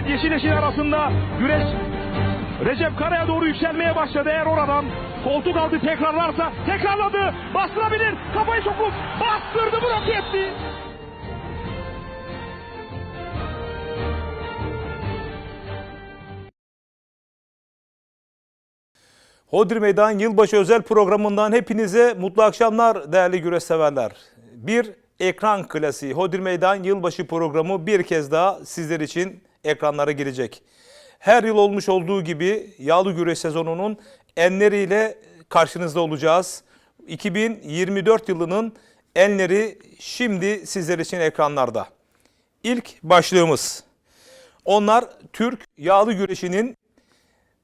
Evet yeşil yeşil arasında güreş Recep Kara'ya doğru yükselmeye başladı. Eğer oradan koltuk aldı tekrarlarsa tekrarladı. Bastırabilir. Kafayı sokup bastırdı blok etti. Hodri Meydan Yılbaşı özel programından hepinize mutlu akşamlar değerli güreş severler. Bir ekran klasiği Hodri Meydan Yılbaşı programı bir kez daha sizler için ekranlara girecek. Her yıl olmuş olduğu gibi yağlı güreş sezonunun enleriyle karşınızda olacağız. 2024 yılının enleri şimdi sizler için ekranlarda. İlk başlığımız. Onlar Türk yağlı güreşinin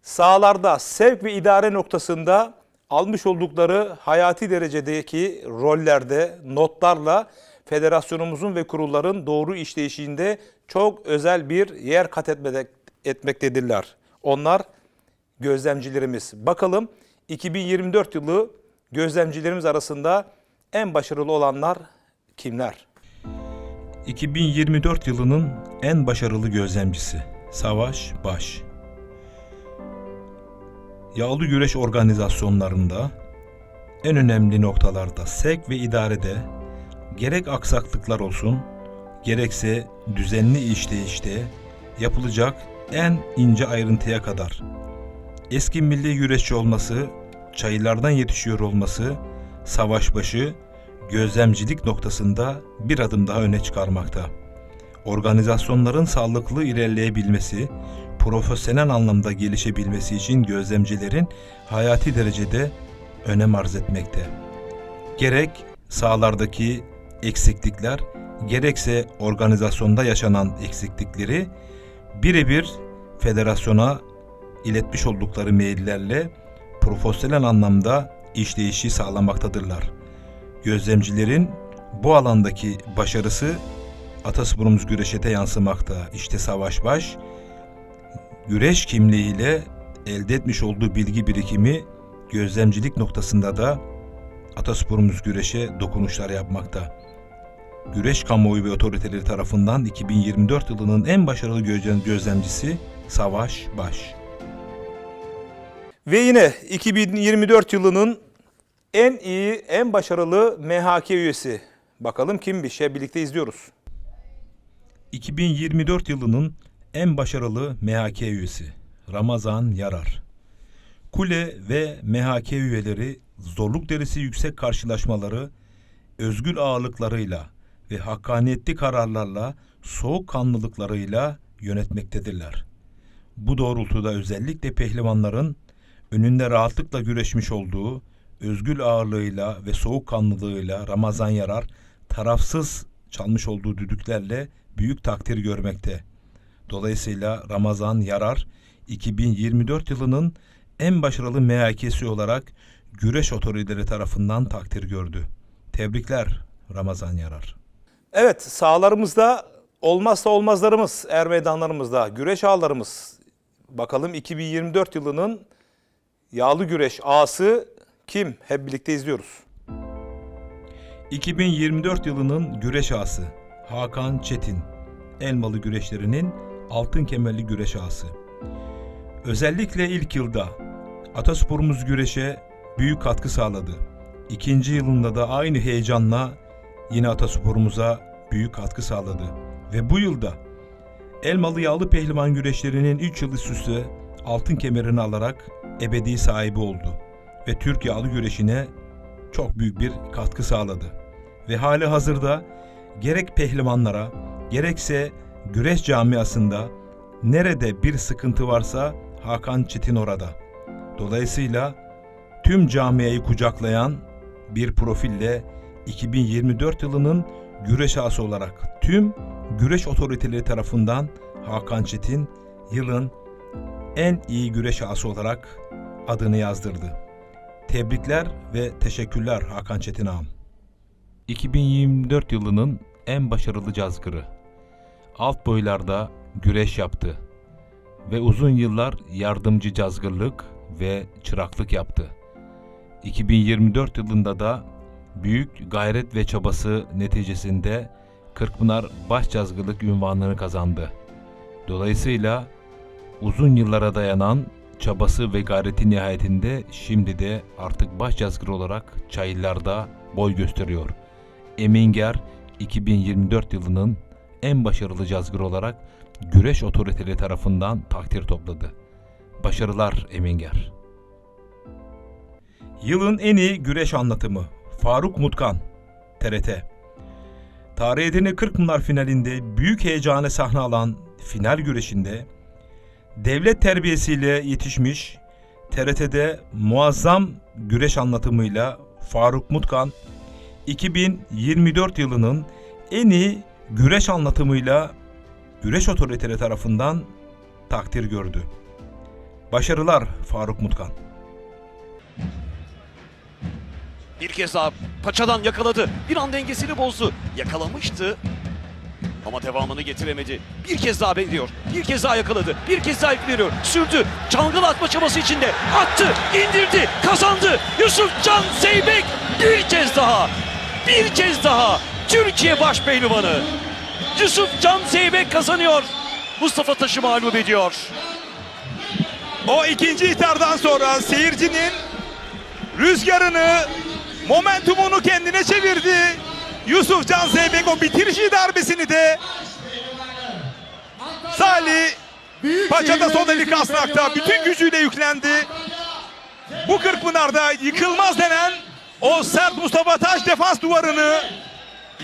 sahalarda sevk ve idare noktasında almış oldukları hayati derecedeki rollerde, notlarla federasyonumuzun ve kurulların doğru işleyişinde çok özel bir yer kat etmektedirler. Onlar gözlemcilerimiz. Bakalım 2024 yılı gözlemcilerimiz arasında en başarılı olanlar kimler? 2024 yılının en başarılı gözlemcisi Savaş Baş. Yağlı güreş organizasyonlarında en önemli noktalarda sevk ve idarede gerek aksaklıklar olsun gerekse düzenli işleyişte yapılacak en ince ayrıntıya kadar eski milli güreşçi olması, çayırlardan yetişiyor olması, savaşbaşı, gözlemcilik noktasında bir adım daha öne çıkarmakta. Organizasyonların sağlıklı ilerleyebilmesi, profesyonel anlamda gelişebilmesi için gözlemcilerin hayati derecede önem arz etmekte. Gerek sahalardaki eksiklikler, gerekse organizasyonda yaşanan eksiklikleri birebir federasyona iletmiş oldukları maillerle profesyonel anlamda işleyişi sağlamaktadırlar. Gözlemcilerin bu alandaki başarısı Atasporumuz güreşete yansımakta. İşte Savaş Baş, güreş kimliğiyle elde etmiş olduğu bilgi birikimi gözlemcilik noktasında da Atasporumuz güreşe dokunuşlar yapmakta. Güreş kamuoyu ve otoriteleri tarafından 2024 yılının en başarılı gözlem- gözlemcisi Savaş Baş. Ve yine 2024 yılının en iyi, en başarılı MHK üyesi. Bakalım kimmiş? Hep birlikte izliyoruz. 2024 yılının en başarılı MHK üyesi Ramazan Yarar. Kule ve MHK üyeleri zorluk derisi yüksek karşılaşmaları, özgür ağırlıklarıyla ve hakkaniyetli kararlarla, soğukkanlılıklarıyla yönetmektedirler. Bu doğrultuda özellikle pehlivanların önünde rahatlıkla güreşmiş olduğu özgül ağırlığıyla ve soğukkanlılığıyla Ramazan Yarar tarafsız çalmış olduğu düdüklerle büyük takdir görmekte. Dolayısıyla Ramazan Yarar 2024 yılının en başarılı MHK'si olarak güreş otoriteleri tarafından takdir gördü. Tebrikler Ramazan Yarar. Evet sahalarımızda olmazsa olmazlarımız er meydanlarımızda güreş ağlarımız. Bakalım 2024 yılının yağlı güreş ağası kim? Hep birlikte izliyoruz. 2024 yılının güreş ağası Hakan Çetin. Elmalı güreşlerinin altın kemerli güreş ağası. Özellikle ilk yılda Atasporumuz güreşe büyük katkı sağladı. İkinci yılında da aynı heyecanla yine Atasporumuza büyük katkı sağladı. Ve bu yılda Elmalı Yağlı Pehlivan güreşlerinin 3 yıl üst üste altın kemerini alarak ebedi sahibi oldu. Ve Türk yağlı güreşine çok büyük bir katkı sağladı. Ve hali hazırda gerek pehlivanlara gerekse güreş camiasında nerede bir sıkıntı varsa Hakan Çetin orada. Dolayısıyla tüm camiayı kucaklayan bir profille 2024 yılının güreş ağası olarak tüm güreş otoriteleri tarafından Hakan Çetin yılın en iyi güreş ağası olarak adını yazdırdı. Tebrikler ve teşekkürler Hakan Çetin ağam. 2024 yılının en başarılı cazgırı. Alt boylarda güreş yaptı ve uzun yıllar yardımcı cazgırlık ve çıraklık yaptı. 2024 yılında da büyük gayret ve çabası neticesinde Kırkpınar Başcazgırlık ünvanını kazandı. Dolayısıyla uzun yıllara dayanan çabası ve gayreti nihayetinde şimdi de artık baş yazgır olarak çayırlarda boy gösteriyor. Eminger 2024 yılının en başarılı cazgır olarak güreş otoriteleri tarafından takdir topladı. Başarılar Eminger. Yılın en iyi güreş anlatımı Faruk Mutkan TRT Tarih edini Kırkpınar finalinde büyük heyecanı sahne alan final güreşinde devlet terbiyesiyle yetişmiş TRT'de muazzam güreş anlatımıyla Faruk Mutkan 2024 yılının en iyi güreş anlatımıyla güreş otoriteleri tarafından takdir gördü. Başarılar Faruk Mutkan. Bir kez daha paçadan yakaladı. Bir an dengesini bozdu. Yakalamıştı. Ama devamını getiremedi. Bir kez daha bekliyor. Bir kez daha yakaladı. Bir kez daha yükleniyor. Sürdü. Çangıl atma çabası içinde. Attı. indirdi. Kazandı. Yusuf Can Zeybek bir kez daha. Bir kez daha. Türkiye baş pehlivanı. Yusuf Can Zeybek kazanıyor. Mustafa Taş'ı mağlup ediyor. O ikinci ihtardan sonra seyircinin rüzgarını, momentumunu kendine çevirdi. Yusuf Can Zeybek o bitirici darbesini de Salih Paça'da sol eli kasnakta bütün gücüyle yüklendi. Bu Kırkpınar'da yıkılmaz denen o sert Mustafa Taş defans duvarını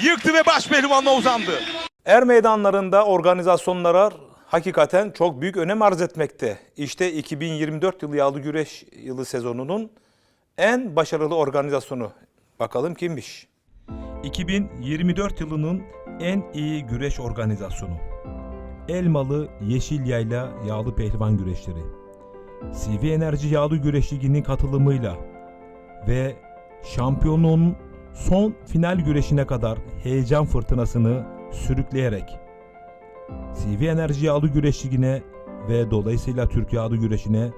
yıktı ve baş pehlivanla uzandı. Er meydanlarında organizasyonlar hakikaten çok büyük önem arz etmekte. İşte 2024 yılı yağlı güreş yılı sezonunun en başarılı organizasyonu. Bakalım kimmiş? 2024 yılının en iyi güreş organizasyonu. Elmalı Yeşil Yayla Yağlı Pehlivan Güreşleri. CV Enerji Yağlı Güreş Ligi'nin katılımıyla ve şampiyonluğun son final güreşine kadar heyecan fırtınasını sürükleyerek CV Enerji Yağlı Güreş Ligi'ne ve dolayısıyla Türk Yağlı Güreşi'ne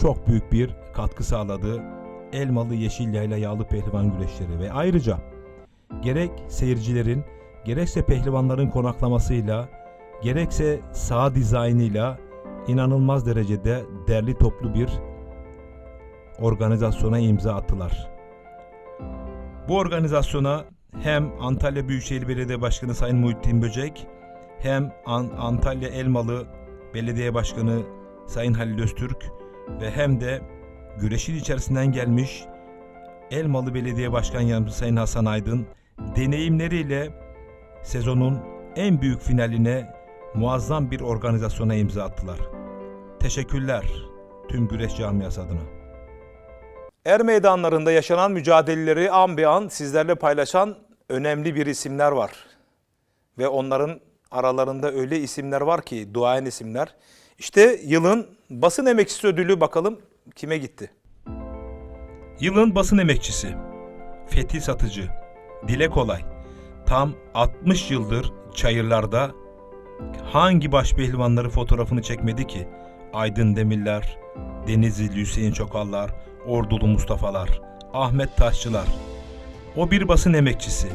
çok büyük bir katkı sağladı. Elmalı Yeşil Yayla Yağlı Pehlivan Güreşleri ve ayrıca gerek seyircilerin gerekse pehlivanların konaklamasıyla gerekse sağ dizaynıyla inanılmaz derecede derli toplu bir organizasyona imza attılar. Bu organizasyona hem Antalya Büyükşehir Belediye Başkanı Sayın Muhittin Böcek hem An- Antalya Elmalı Belediye Başkanı Sayın Halil Öztürk ve hem de güreşin içerisinden gelmiş Elmalı Belediye Başkan Yardımcısı Sayın Hasan Aydın deneyimleriyle sezonun en büyük finaline muazzam bir organizasyona imza attılar. Teşekkürler tüm güreş camiası adına. Er meydanlarında yaşanan mücadeleleri an bir an sizlerle paylaşan önemli bir isimler var. Ve onların aralarında öyle isimler var ki duayen isimler. İşte yılın basın emekçisi ödülü bakalım kime gitti? Yılın basın emekçisi Fethi Satıcı Dile kolay Tam 60 yıldır çayırlarda hangi başpehlivanları fotoğrafını çekmedi ki? Aydın Demirler, Denizli Hüseyin Çokallar, Ordulu Mustafa'lar, Ahmet Taşçılar. O bir basın emekçisi.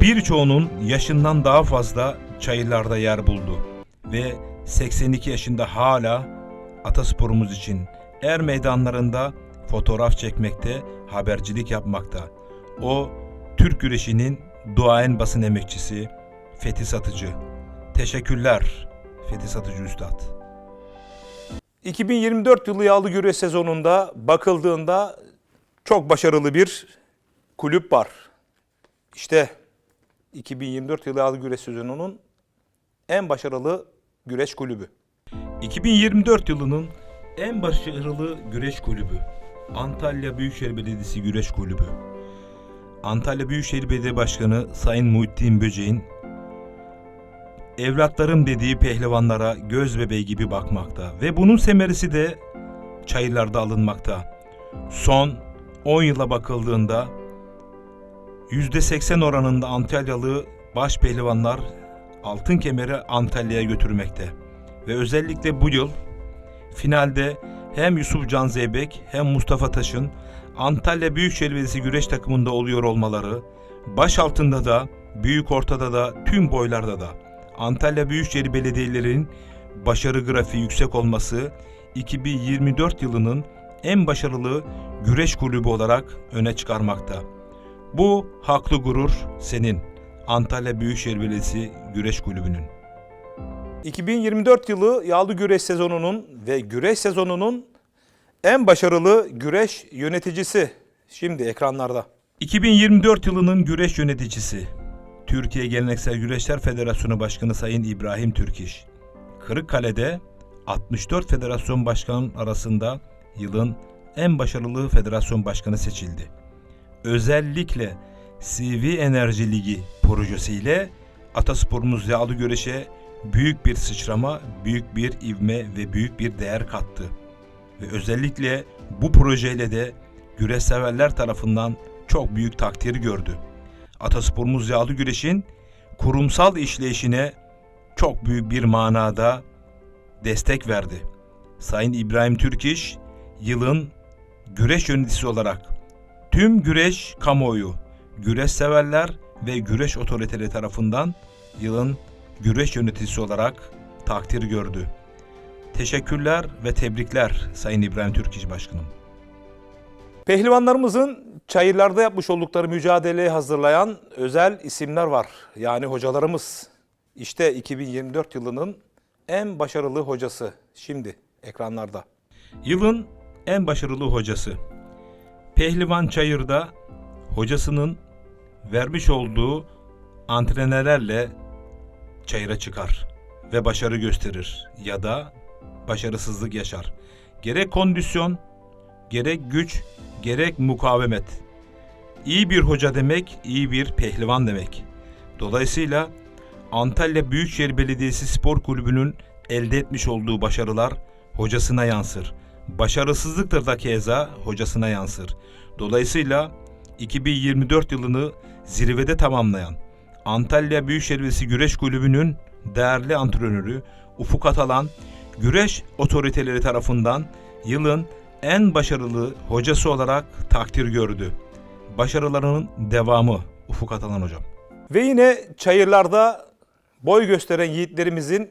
Birçoğunun yaşından daha fazla çayırlarda yer buldu ve 82 yaşında hala atasporumuz için er meydanlarında fotoğraf çekmekte, habercilik yapmakta. O Türk güreşinin duayen basın emekçisi Fethi Satıcı. Teşekkürler Fethi Satıcı Üstad. 2024 yılı yağlı güreş sezonunda bakıldığında çok başarılı bir kulüp var. İşte 2024 yılı yağlı güreş sezonunun en başarılı güreş kulübü. 2024 yılının en başarılı güreş kulübü. Antalya Büyükşehir Belediyesi Güreş Kulübü. Antalya Büyükşehir Belediye Başkanı Sayın Muhittin Böceğin evlatlarım dediği pehlivanlara göz bebeği gibi bakmakta ve bunun semerisi de çayırlarda alınmakta. Son 10 yıla bakıldığında %80 oranında Antalyalı baş pehlivanlar altın kemeri Antalya'ya götürmekte. Ve özellikle bu yıl finalde hem Yusuf Can Zeybek hem Mustafa Taş'ın Antalya Büyükşehir Belediyesi güreş takımında oluyor olmaları, baş altında da, büyük ortada da, tüm boylarda da Antalya Büyükşehir Belediyelerinin başarı grafiği yüksek olması 2024 yılının en başarılı güreş kulübü olarak öne çıkarmakta. Bu haklı gurur senin. Antalya Büyükşehir Belediyesi Güreş Kulübü'nün. 2024 yılı yağlı güreş sezonunun ve güreş sezonunun en başarılı güreş yöneticisi şimdi ekranlarda. 2024 yılının güreş yöneticisi Türkiye Geleneksel Güreşler Federasyonu Başkanı Sayın İbrahim Türkiş. Kırıkkale'de 64 federasyon başkan arasında yılın en başarılı federasyon başkanı seçildi. Özellikle CV Enerji Ligi projesiyle Atasporumuz yağlı güreşe büyük bir sıçrama, büyük bir ivme ve büyük bir değer kattı. Ve özellikle bu projeyle de güreş severler tarafından çok büyük takdir gördü. Atasporumuz yağlı güreşin kurumsal işleyişine çok büyük bir manada destek verdi. Sayın İbrahim Türkiş yılın güreş yöneticisi olarak tüm güreş kamuoyu, güreş severler ve güreş otoriteleri tarafından yılın güreş yöneticisi olarak takdir gördü. Teşekkürler ve tebrikler Sayın İbrahim Türkiş Başkanım. Pehlivanlarımızın çayırlarda yapmış oldukları mücadeleye hazırlayan özel isimler var. Yani hocalarımız. İşte 2024 yılının en başarılı hocası şimdi ekranlarda. Yılın en başarılı hocası. Pehlivan Çayır'da hocasının vermiş olduğu antrenörlerle çayıra çıkar ve başarı gösterir ya da başarısızlık yaşar. Gerek kondisyon, gerek güç, gerek mukavemet. İyi bir hoca demek, iyi bir pehlivan demek. Dolayısıyla Antalya Büyükşehir Belediyesi Spor Kulübü'nün elde etmiş olduğu başarılar hocasına yansır. Başarısızlıktır da keza hocasına yansır. Dolayısıyla 2024 yılını zirvede tamamlayan Antalya Büyükşehir Belediyesi Güreş Kulübü'nün değerli antrenörü Ufuk Atalan, güreş otoriteleri tarafından yılın en başarılı hocası olarak takdir gördü. Başarılarının devamı Ufuk Atalan hocam. Ve yine çayırlarda boy gösteren yiğitlerimizin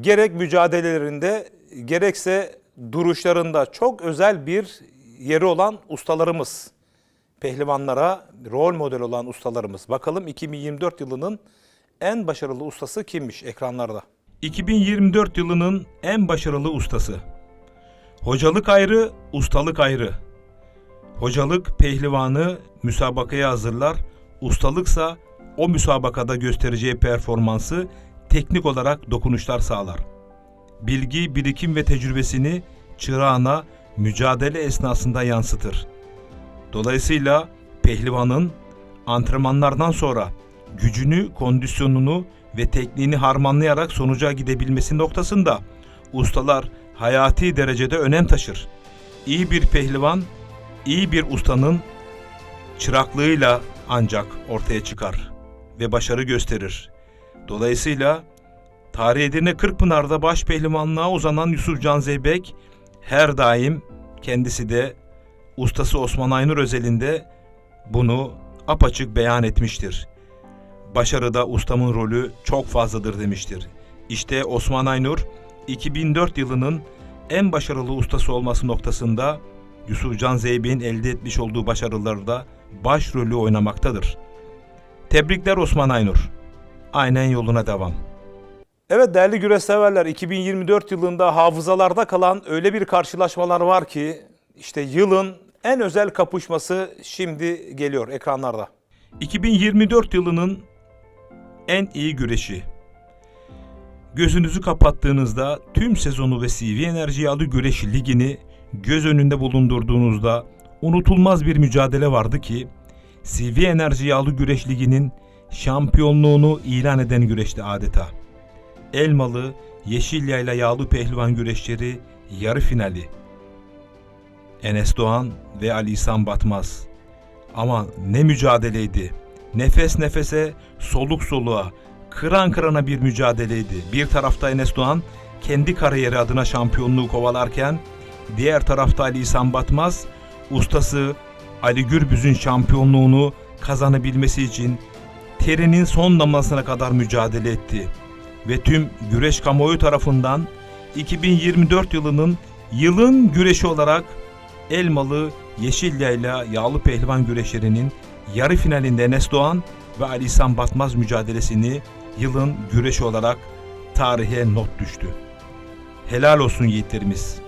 gerek mücadelelerinde gerekse duruşlarında çok özel bir yeri olan ustalarımız. Pehlivanlara rol model olan ustalarımız. Bakalım 2024 yılının en başarılı ustası kimmiş ekranlarda? 2024 yılının en başarılı ustası. Hocalık ayrı, ustalık ayrı. Hocalık pehlivanı müsabakaya hazırlar, ustalıksa o müsabakada göstereceği performansı teknik olarak dokunuşlar sağlar. Bilgi, birikim ve tecrübesini çırağına mücadele esnasında yansıtır. Dolayısıyla pehlivanın antrenmanlardan sonra gücünü, kondisyonunu ve tekniğini harmanlayarak sonuca gidebilmesi noktasında ustalar hayati derecede önem taşır. İyi bir pehlivan, iyi bir ustanın çıraklığıyla ancak ortaya çıkar ve başarı gösterir. Dolayısıyla Tarih Edirne Kırkpınar'da baş pehlivanlığa uzanan Yusuf Can Zeybek her daim kendisi de ustası Osman Aynur özelinde bunu apaçık beyan etmiştir. Başarıda ustamın rolü çok fazladır demiştir. İşte Osman Aynur 2004 yılının en başarılı ustası olması noktasında Yusuf Can Zeybek'in elde etmiş olduğu başarılarda başrolü oynamaktadır. Tebrikler Osman Aynur. Aynen yoluna devam. Evet değerli güreş severler 2024 yılında hafızalarda kalan öyle bir karşılaşmalar var ki işte yılın en özel kapışması şimdi geliyor ekranlarda. 2024 yılının en iyi güreşi. Gözünüzü kapattığınızda tüm sezonu ve CV Enerji Yağlı Güreş Ligi'ni göz önünde bulundurduğunuzda unutulmaz bir mücadele vardı ki CV Enerji Yağlı Güreş Ligi'nin şampiyonluğunu ilan eden güreşti adeta. Elmalı, Yeşilyayla Yağlı Pehlivan güreşleri yarı finali. Enes Doğan ve Ali İhsan Batmaz. Ama ne mücadeleydi. Nefes nefese, soluk soluğa, kıran kırana bir mücadeleydi. Bir tarafta Enes Doğan kendi kariyeri adına şampiyonluğu kovalarken, diğer tarafta Ali İhsan Batmaz, ustası Ali Gürbüz'ün şampiyonluğunu kazanabilmesi için terinin son damlasına kadar mücadele etti. ve tüm güreş kamuoyu tarafından 2024 yılının yılın güreşi olarak Elmalı Yeşilyayla Yağlı Pehlivan güreşlerinin yarı finalinde Enes Doğan ve Ali İhsan Batmaz mücadelesini yılın güreşi olarak tarihe not düştü. Helal olsun yiğitlerimiz.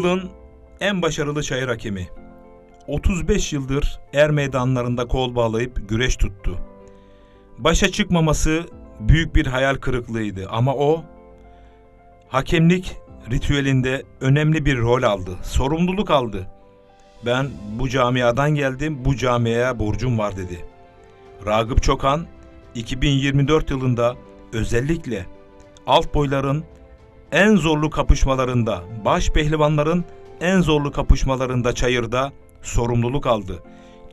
Yılın en başarılı çayır hakemi. 35 yıldır er meydanlarında kol bağlayıp güreş tuttu. Başa çıkmaması büyük bir hayal kırıklığıydı ama o hakemlik ritüelinde önemli bir rol aldı, sorumluluk aldı. Ben bu camiadan geldim, bu camiaya borcum var dedi. Ragıp Çokan 2024 yılında özellikle alt boyların en zorlu kapışmalarında, baş pehlivanların en zorlu kapışmalarında çayırda sorumluluk aldı.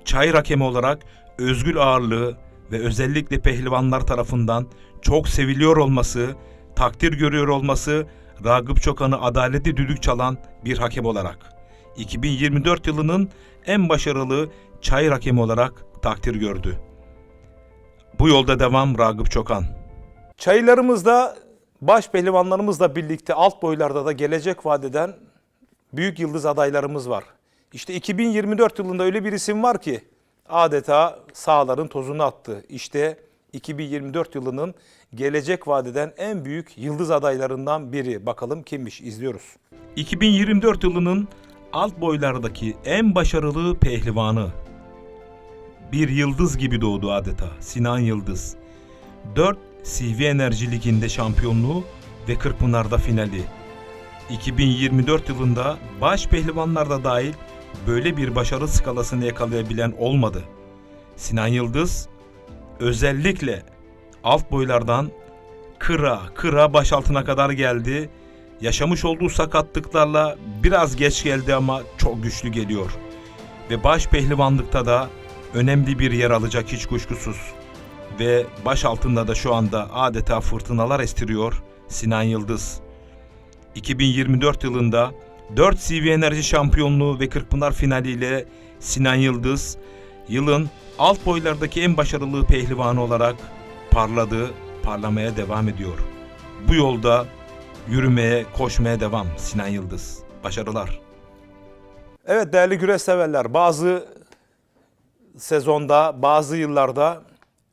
Çayır hakemi olarak özgül ağırlığı ve özellikle pehlivanlar tarafından çok seviliyor olması, takdir görüyor olması Ragıp Çokan'ı adaleti düdük çalan bir hakem olarak 2024 yılının en başarılı çayır hakemi olarak takdir gördü. Bu yolda devam Ragıp Çokan. Çaylarımızda baş pehlivanlarımızla birlikte alt boylarda da gelecek vadeden büyük yıldız adaylarımız var. İşte 2024 yılında öyle bir isim var ki adeta sahaların tozunu attı. İşte 2024 yılının gelecek vadeden en büyük yıldız adaylarından biri. Bakalım kimmiş izliyoruz. 2024 yılının alt boylardaki en başarılı pehlivanı. Bir yıldız gibi doğdu adeta. Sinan Yıldız. 4 CV Enerji Ligi'nde şampiyonluğu ve Kırkpınar'da finali. 2024 yılında baş pehlivanlarda dahil böyle bir başarı skalasını yakalayabilen olmadı. Sinan Yıldız özellikle alt boylardan kıra kıra baş altına kadar geldi. Yaşamış olduğu sakatlıklarla biraz geç geldi ama çok güçlü geliyor. Ve baş pehlivanlıkta da önemli bir yer alacak hiç kuşkusuz. Ve baş altında da şu anda adeta fırtınalar estiriyor Sinan Yıldız. 2024 yılında 4 CV Enerji şampiyonluğu ve Kırkpınar finaliyle Sinan Yıldız yılın alt boylardaki en başarılı pehlivanı olarak parladı, parlamaya devam ediyor. Bu yolda yürümeye, koşmaya devam Sinan Yıldız. Başarılar. Evet değerli güreş severler bazı sezonda bazı yıllarda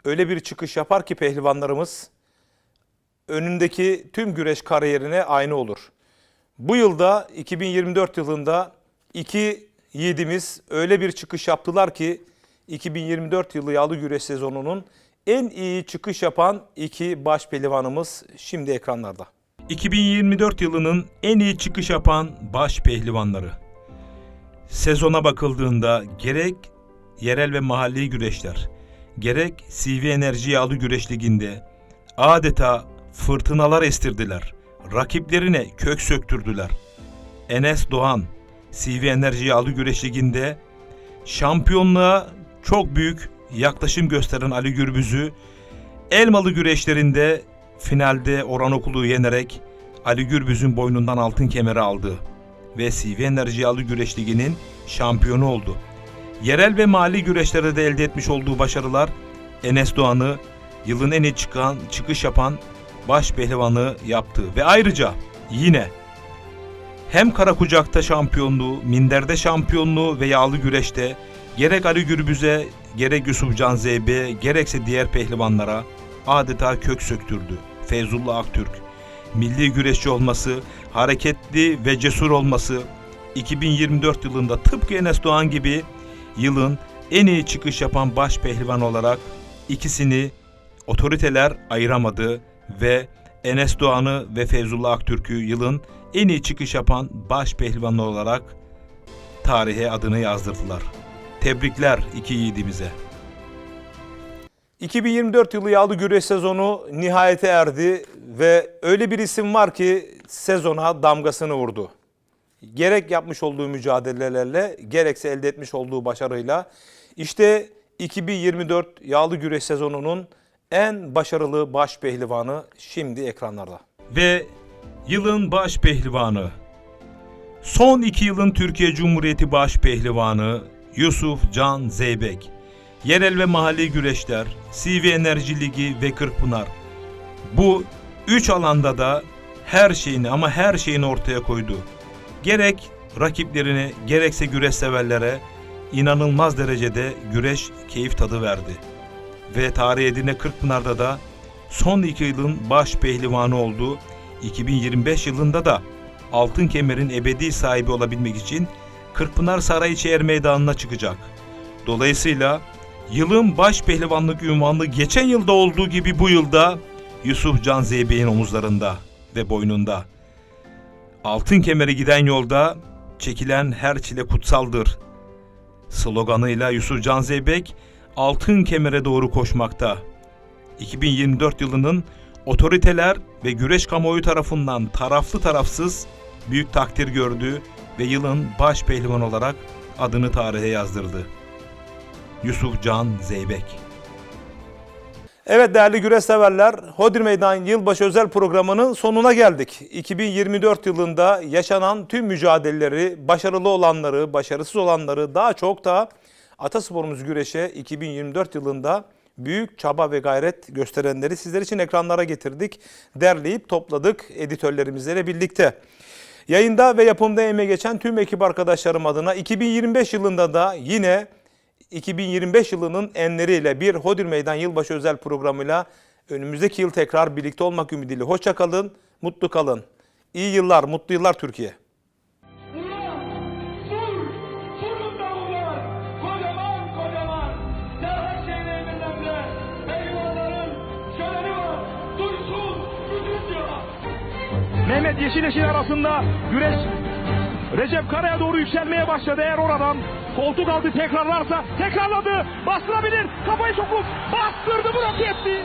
öyle bir çıkış yapar ki pehlivanlarımız önündeki tüm güreş kariyerine aynı olur. Bu yılda 2024 yılında iki yiğidimiz öyle bir çıkış yaptılar ki 2024 yılı yağlı güreş sezonunun en iyi çıkış yapan iki baş pehlivanımız şimdi ekranlarda. 2024 yılının en iyi çıkış yapan baş pehlivanları. Sezona bakıldığında gerek yerel ve mahalli güreşler, gerek CV Enerji Yağlı Güreş Ligi'nde adeta fırtınalar estirdiler. Rakiplerine kök söktürdüler. Enes Doğan, CV Enerji Yağlı Güreş Ligi'nde şampiyonluğa çok büyük yaklaşım gösteren Ali Gürbüz'ü Elmalı güreşlerinde finalde Orhan Okulu'yu yenerek Ali Gürbüz'ün boynundan altın kemeri aldı ve CV Enerji Yağlı Güreş Ligi'nin şampiyonu oldu. Yerel ve mali güreşlerde de elde etmiş olduğu başarılar Enes Doğan'ı yılın en iyi çıkan, çıkış yapan baş pehlivanı yaptı. Ve ayrıca yine hem Karakucak'ta şampiyonluğu, Minder'de şampiyonluğu ve yağlı güreşte gerek Ali Gürbüz'e, gerek Yusuf Can Zeybe, gerekse diğer pehlivanlara adeta kök söktürdü. Feyzullah Aktürk, milli güreşçi olması, hareketli ve cesur olması, 2024 yılında tıpkı Enes Doğan gibi yılın en iyi çıkış yapan baş pehlivan olarak ikisini otoriteler ayıramadı ve Enes Doğan'ı ve Feyzullah Aktürk'ü yılın en iyi çıkış yapan baş pehlivan olarak tarihe adını yazdırdılar. Tebrikler iki yiğidimize. 2024 yılı yağlı güreş sezonu nihayete erdi ve öyle bir isim var ki sezona damgasını vurdu. Gerek yapmış olduğu mücadelelerle gerekse elde etmiş olduğu başarıyla işte 2024 yağlı güreş sezonunun en başarılı baş pehlivanı şimdi ekranlarda. ve yılın baş pehlivanı. Son iki yılın Türkiye Cumhuriyeti baş pehlivanı Yusuf Can Zeybek. Yerel ve mahalli güreşler, CV Enerji Ligi ve Kırkpınar. Bu üç alanda da her şeyini ama her şeyini ortaya koydu. Gerek rakiplerine gerekse güreş severlere inanılmaz derecede güreş keyif tadı verdi ve tarih edine Kırkpınar'da da son iki yılın baş pehlivanı oldu. 2025 yılında da altın kemerin ebedi sahibi olabilmek için Kırkpınar Sarayiçi Er Meydanı'na çıkacak. Dolayısıyla yılın baş pehlivanlık ünvanı geçen yılda olduğu gibi bu yılda Yusuf Can Zeybek'in omuzlarında ve boynunda. Altın kemeri giden yolda çekilen her çile kutsaldır. Sloganıyla Yusuf Can Zeybek altın kemere doğru koşmakta. 2024 yılının otoriteler ve güreş kamuoyu tarafından taraflı tarafsız büyük takdir gördü ve yılın baş pehlivan olarak adını tarihe yazdırdı. Yusuf Can Zeybek. Evet değerli güreş severler, Hodir Meydan Yılbaşı özel programının sonuna geldik. 2024 yılında yaşanan tüm mücadeleleri, başarılı olanları, başarısız olanları daha çok da Atasporumuz Güreş'e 2024 yılında büyük çaba ve gayret gösterenleri sizler için ekranlara getirdik. Derleyip topladık editörlerimizle birlikte. Yayında ve yapımda emeği geçen tüm ekip arkadaşlarım adına 2025 yılında da yine 2025 yılının enleriyle bir Hodir Meydan Yılbaşı özel programıyla önümüzdeki yıl tekrar birlikte olmak ümidiyle. Hoşça kalın, mutlu kalın. İyi yıllar, mutlu yıllar Türkiye. Mehmet Yeşileş'in arasında güreş Recep Kara'ya doğru yükselmeye başladı. Eğer oradan koltuk altı tekrarlarsa tekrarladı. Bastırabilir. Kafayı sokup bastırdı bırak etti.